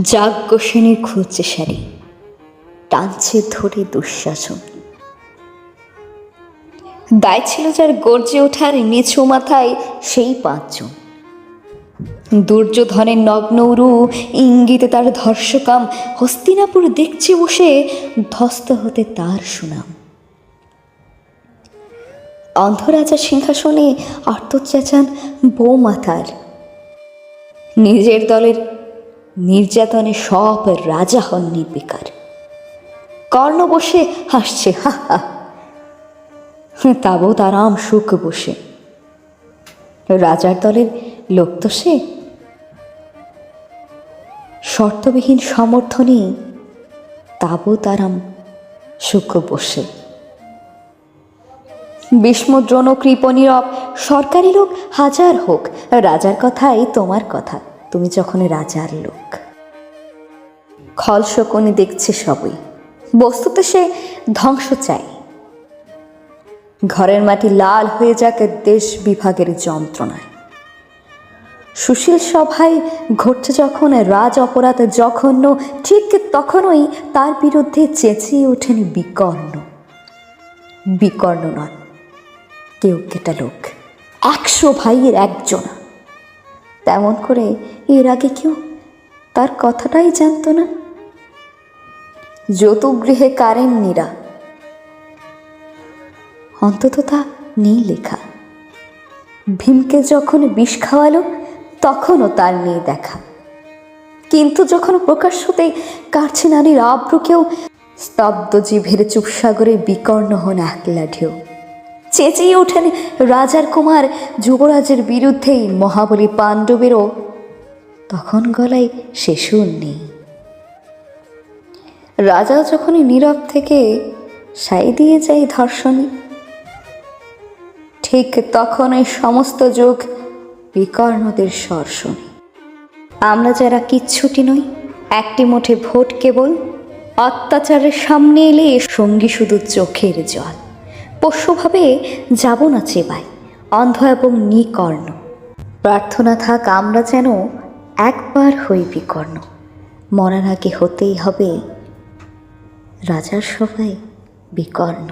যাজ্ঞসেনের খুঁজছে শাড়ি টানছে ধরে দুঃশাসন। দায় ছিল যার গর্জে ওঠার নিচু মাথায় সেই পাঁচজন। দুর্যোধনের নগ্নৌরু ইঙ্গিতে তার ধর্ষকাম হস্তিনাপুর দেখছে বসে ধস্ত হতে তার সুনাম। অন্ধরাজা সিংহাসনে আর্তচাচান বৌমাতার। নিজের দলের নির্যাতনে সব রাজা হন নির্বিকার। কর্ণ বসে হাসছে, হা হা। তাবও তারাম সুখ বসে। রাজার দলের লোক তো সে। শর্তবিহীন সমর্থনে তাবও তারাম সুখ বসে। বিষ্মদ্রোণ কৃপ নীরব সরকারি লোক হাজার হোক, রাজার কথাই তোমার কথা। তুমি যখন রাজার লোক। খল শকুনি দেখছে সবই। বস্তুতে সে ধ্বংস চাই। ঘরের মাটি লাল হয়ে যাক দেশ বিভাগের যন্ত্রণায়। সুশীল সভায় ঘটছে যখন রাজ অপরাধ জঘন্য, ঠিক তখনই তার বিরুদ্ধে চেঁচিয়ে ওঠেন বিকর্ণ। বিকর্ণ নন, কেউ কেটা লোক। একশো ভাইয়ের একজনা। তেমন করে এর আগে কেউ তার কথাটাই জানতো না। যৌতুগৃহে কারেন নীরা। অন্তত তা নেই লেখা। ভীমকে যখন বিষ খাওয়ালো, তখনও তার নেই দেখা। কিন্তু যখন প্রকাশ্যতে কাটছে নারীর আব্রুকেও স্তব্ধ জিভের চুপসাগরে বিকর্ণ হন একলা ঢেউ চেঁচিয়ে ওঠেন রাজার কুমার যুবরাজের বিরুদ্ধেই মহাবলী পাণ্ডবেরও। তখন গলায় সে নেই। রাজা যখনই নীরব থেকে সাই দিয়ে যায় ধর্ষণে, ঠিক তখন এই সমস্ত যোগ বিকর্ণদের স্বর আমরা যারা কিচ্ছুটি নই, একটি মুঠে ভোট কেবল অত্যাচারের সামনে এলে সঙ্গী শুধু চোখের জল। পোষ্যভাবে যাব না চেবাই অন্ধ এবং নিকর্ণ। প্রার্থনা থাক আমরা যেন একবার হই বিকর্ণ। মরার আগে হতেই হবে রাজার সবাই বিকর্ণ।